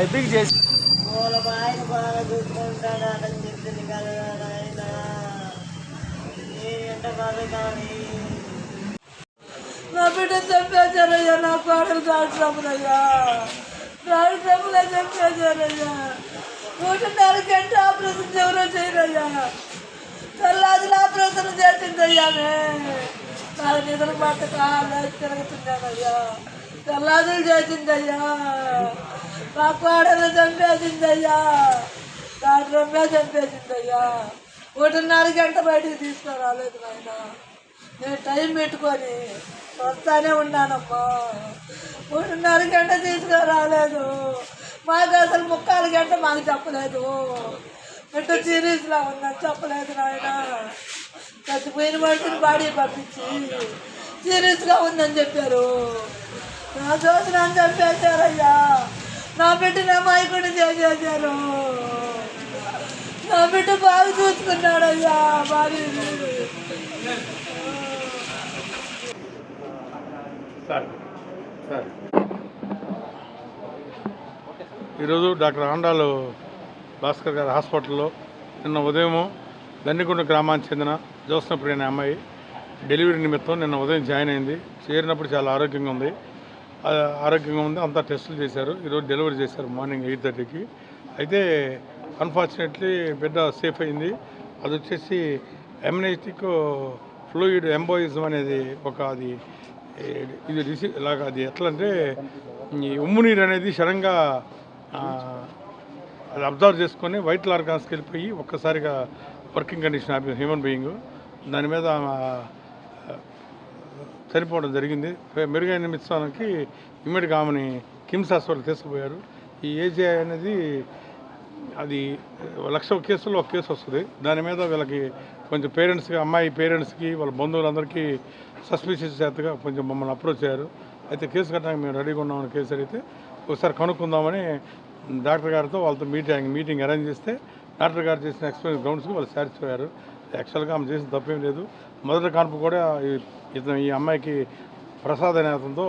Epic చేసి నా బిడ్డ చంపేశారయ్యా నా కోడలు రాష్ట్రములయ్యా రాష్ట్రములే చంపేశారయ్యా ఒకటిన్నర గంట ఆపరేషన్ ఎవరో చేయరయ్యా. తెల్లాది ఆపరేషన్ చేసిందయ్యానే. నాకు నిద్ర పట్టక లేచి తిరుగుతున్నానయ్యా. తెల్లాదులు చేసిందయ్యా. మా కోడలు చంపేసిందయ్యా. డాక్టరమ్మే చంపేసిందయ్యా. ఒకటిన్నర గంట బయటికి తీసుకురాలేదు నాయన. నేను టైం పెట్టుకొని వస్తానే ఉన్నానమ్మా. ఒకటిన్నర గంట తీసుకురాలేదు. మాకు అసలు ముక్కాలు గంట మాకు చెప్పలేదు. ఎట్ట సీరియస్లా ఉందని చెప్పలేదు నాయన. చచ్చిపోయిన మనిషిని బాడీ పంపించి సీరియస్గా ఉందని చెప్పారు. నా దోశ నన్ను చంపేశారయ్యా నా బిడ్డని అమాయకుడిని చేసేశారు. నా బిడ్డ బాగా చూసుకున్నాడయ్యా భార్యని సార్ సార్. ఈరోజు డాక్టర్ ఆండాలు భాస్కర్ గారి హాస్పిటల్లో నిన్న ఉదయము దండికొండ గ్రామానికి చెందిన జ్యోత్స్నప్రియ అనే అమ్మాయి డెలివరీ నిమిత్తం నిన్న ఉదయం జాయిన్ అయింది. చేరినప్పుడు చాలా ఆరోగ్యంగా ఉంది. ఆరోగ్యంగా ఉంది. అంతా టెస్టులు చేశారు. ఈరోజు డెలివరీ చేశారు మార్నింగ్ ఎయిట్ థర్టీకి. అయితే అన్ఫార్చునేట్లీ బిడ్డ సేఫ్ అయింది. అది వచ్చేసి ఎమ్నెటిక్ ఫ్లూయిడ్ ఎంబోయిజం అనేది ఒక అది ఇది రిసీ ఇలాగ అది ఎట్లా అంటే ఈ ఉమ్ము నీరు అనేది సడన్గా అది అబ్జర్వ్ చేసుకొని వైట్ ఆర్గాన్స్కి వెళ్ళిపోయి ఒక్కసారిగా వర్కింగ్ కండిషన్ ఆపి హ్యూమన్ బీయింగ్. దాని మీద చనిపోవడం జరిగింది. మెరుగైన నిమిత్తానికి ఇమ్మడిగా ఆమెని కిమ్స్ హాస్పిటల్ తీసుకుపోయారు. ఈ ఏజీఐ అనేది అది లక్ష కేసుల్లో ఒక కేసు వస్తుంది. దాని మీద వీళ్ళకి కొంచెం పేరెంట్స్కి అమ్మాయి పేరెంట్స్కి వాళ్ళ బంధువులందరికీ సస్పిషియస్ చేతగా కొంచెం మమ్మల్ని అప్రోచ్ అయ్యారు. అయితే కేసు కట్టడానికి మేము రెడీగా ఉన్నామని కేసు అడిగితే ఒకసారి కనుక్కుందామని డాక్టర్ గారితో వాళ్ళతో మీటింగ్ మీటింగ్ అరేంజ్ చేస్తే డాక్టర్ గారు చేసిన ఎక్స్పీరియన్స్ గ్రౌండ్స్కి వాళ్ళు సాటిస్ఫై అయ్యారు. యాక్చువల్గా ఆమె చేసిన తప్పేం లేదు. మొదటి కాన్పు కూడా ఇతను ఈ అమ్మాయికి ప్రసాద్ అనే అతనితో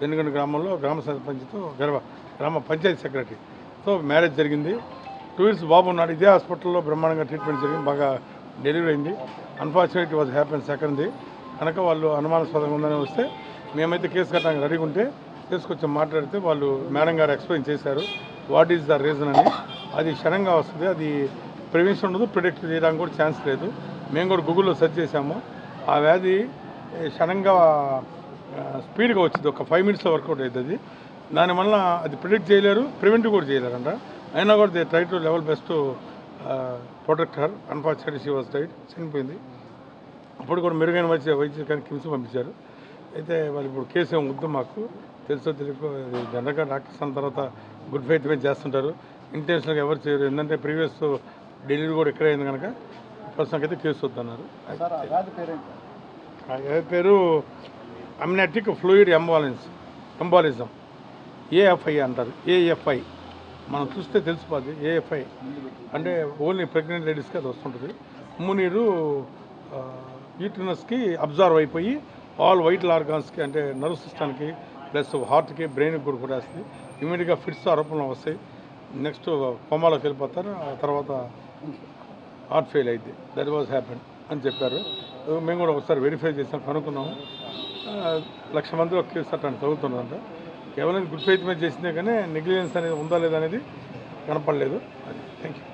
వెనుగండ గ్రామంలో గ్రామ సర్పంచ్తో గర్వ గ్రామ పంచాయతీ సెక్రటరీతో మ్యారేజ్ జరిగింది. టూ ఇయర్స్ బాబు ఉన్నాడు. ఇదే హాస్పిటల్లో బ్రహ్మాండంగా ట్రీట్మెంట్ జరిగింది. బాగా డెలివరీ అయింది. అన్ఫార్చునేట్ వాజ్ హ్యాపెన్ సెకండ్ది కనుక వాళ్ళు అనుమానాస్పదంగా ఉందని వస్తే మేమైతే కేసు కట్టడానికి రెడీగా ఉంటే తీసుకొచ్చి మాట్లాడితే వాళ్ళు మేడం గారు ఎక్స్ప్లెయిన్ చేశారు. వాట్ ఈస్ ద రీజన్ అని. అది క్షణంగా వస్తుంది. అది ప్రివెన్షన్ ఉండదు ప్రిడిక్ట్ చేయడానికి కూడా ఛాన్స్ లేదు. మేము కూడా గూగుల్లో సెర్చ్ చేశాము. ఆ వ్యాధి క్షణంగా స్పీడ్గా వచ్చింది. ఒక ఫైవ్ మినిట్స్లో వర్కౌట్ అవుతుంది దానివల్ల అది ప్రిడిక్ట్ చేయలేరు ప్రివెంట్ కూడా చేయలేరంట. అయినా కూడా they try to level best protect her. Unfortunately she was died చనిపోయింది. అప్పుడు కూడా మెరుగైన వైద్య వైద్య కానీ కిమ్స్ పంపించారు. అయితే వాళ్ళు ఇప్పుడు కేసు ఏమి వద్దు మాకు. తెలుసో తెలియకో జనరల్గా డాక్టర్స్ అన్న తర్వాత గుడ్ ఫైత్ మీద చేస్తుంటారు. ఇంటెన్షన్గా ఎవరు చేయరు. ఎందుకంటే ప్రీవియస్ డెలివరీ కూడా ఇక్కడే అయింది కనుక ప్రస్తుతానికి అయితే కేసు వద్దన్నారు. పేరు అమ్నాటిక్ ఫ్లూయిడ్ ఎంబాలెన్స్ ఎంబాలిజం ఏఎఫ్ఐ అంటారు. ఏఎఫ్ఐ మనం చూస్తే తెలిసిపోద్ది. ఏఎఫ్ఐ అంటే ఓన్లీ ప్రెగ్నెంట్ లేడీస్కి అది వస్తుంటుంది. ఉమ్ము నీరు యూట్రినస్కి అబ్జర్వ్ అయిపోయి ఆల్ వైటల్ ఆర్గాన్స్కి అంటే నర్వ్ సిస్టమ్కి ప్లస్ హార్ట్కి బ్రెయిన్కి కూడా కొట్టేస్తుంది ఇమీడియట్గా ఫిట్స్ ఆరోపణలు వస్తాయి. నెక్స్ట్ కోమాలోకి వెళ్ళిపోతారు. ఆ తర్వాత హార్ట్ ఫెయిల్ అయింది దట్ వాజ్ హ్యాపెన్ అని చెప్పారు. మేము కూడా ఒకసారి వెరిఫై చేసాం కనుక్కున్నాము లక్ష మంది ఒక కేసు అట్లా చదువుతున్నారంట కేవలం గుడ్ ఫెయిత్ మీద చేసిందే కానీ నెగ్లిజెన్స్ అనేది ఉందా లేదా అనేది కనపడలేదు. Thank you